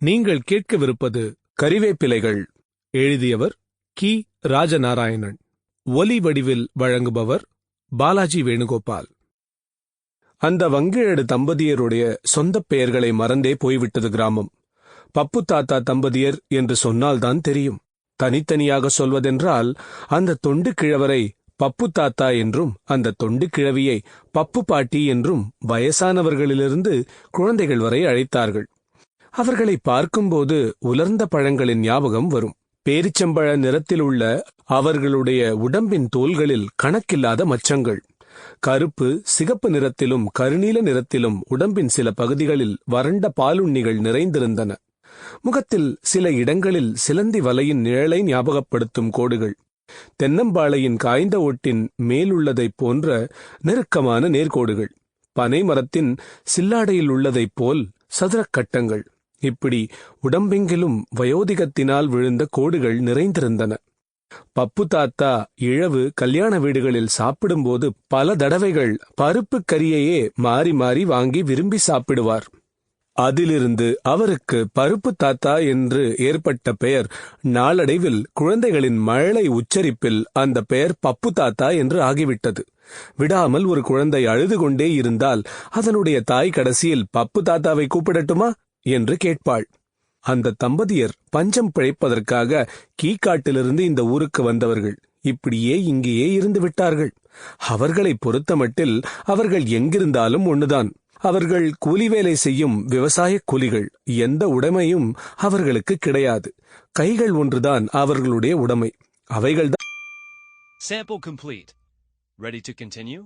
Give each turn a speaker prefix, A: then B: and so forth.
A: நீங்கள் கேட்கவிருப்பது கறிவேப்பிலைகள். எழுதியவர் கி. ராஜநாராயணன். ஒலி வடிவில் வழங்குபவர் பாலாஜி வேணுகோபால். அந்த வங்கிழடு தம்பதியருடைய சொந்தப் பெயர்களை மறந்தே போய்விட்டது கிராமம். பப்பு தாத்தா தம்பதியர் என்று சொன்னால்தான் தெரியும். தனித்தனியாக சொல்வதென்றால் அந்த தொண்டு கிழவரை பப்பு தாத்தா என்றும் அந்த தொண்டு கிழவியை பப்பு பாட்டி என்றும் வயசானவர்களிலிருந்து குழந்தைகள் வரை அழைத்தார்கள். அவர்களை பார்க்கும்போது உலர்ந்த பழங்களின் ஞாபகம் வரும். பேரிச்சம்பழ நிறத்தில் உள்ள அவர்களுடைய உடம்பின் தோள்களில் கணக்கில்லாத மச்சங்கள். கருப்பு சிகப்பு நிறத்திலும் கருநீல நிறத்திலும் உடம்பின் சில பகுதிகளில் வறண்ட பாலுண்ணிகள் நிறைந்திருந்தன. முகத்தில் சில இடங்களில் சிலந்தி வலையின் நிழலை ஞாபகப்படுத்தும் கோடுகள். தென்னம்பாளையின் காய்ந்த ஒட்டின் மேலுள்ளதைப் போன்ற நெருக்கமான நேர்கோடுகள். பனை மரத்தின் சில்லாடையில் உள்ளதைப் போல் சதுரக் கட்டங்கள். இப்படி உடம்பெங்கிலும் வயோதிகத்தினால் விழுந்த கோடுகள் நிறைந்திருந்தன. பப்பு தாத்தா இழவு கல்யாண வீடுகளில் சாப்பிடும்போது பல தடவைகள் பருப்பு கறியையே மாறி மாறி வாங்கி விரும்பி சாப்பிடுவார். அதிலிருந்து அவருக்கு பருப்பு தாத்தா என்று ஏற்பட்ட பெயர் நாளடைவில் குழந்தைகளின் மழலை உச்சரிப்பில் அந்த பெயர் பப்பு தாத்தா என்று ஆகிவிட்டது. விடாமல் ஒரு குழந்தை அழுது கொண்டே இருந்தால் அதனுடைய தாய் கடைசியில் பப்பு தாத்தாவை கூப்பிடட்டுமா? என்று கேட்பாள். அந்த தம்பதியர் பஞ்சம் பிழைப்பதற்காக கீக்காட்டிலிருந்து இந்த ஊருக்கு வந்தவர்கள் இப்படியே இங்கேயே இருந்து விட்டார்கள். அவர்களை பொறுத்தமட்டில் அவர்கள் எங்கிருந்தாலும் ஒண்ணுதான். அவர்கள் கூலி வேலை செய்யும் விவசாய கூலிகள் எந்த உடைமையும் அவர்களுக்கு கிடையாது. கைகள் ஒன்றுதான் அவர்களுடைய உடைமை. அவைகள்தான்
B: Sample complete. Ready to continue?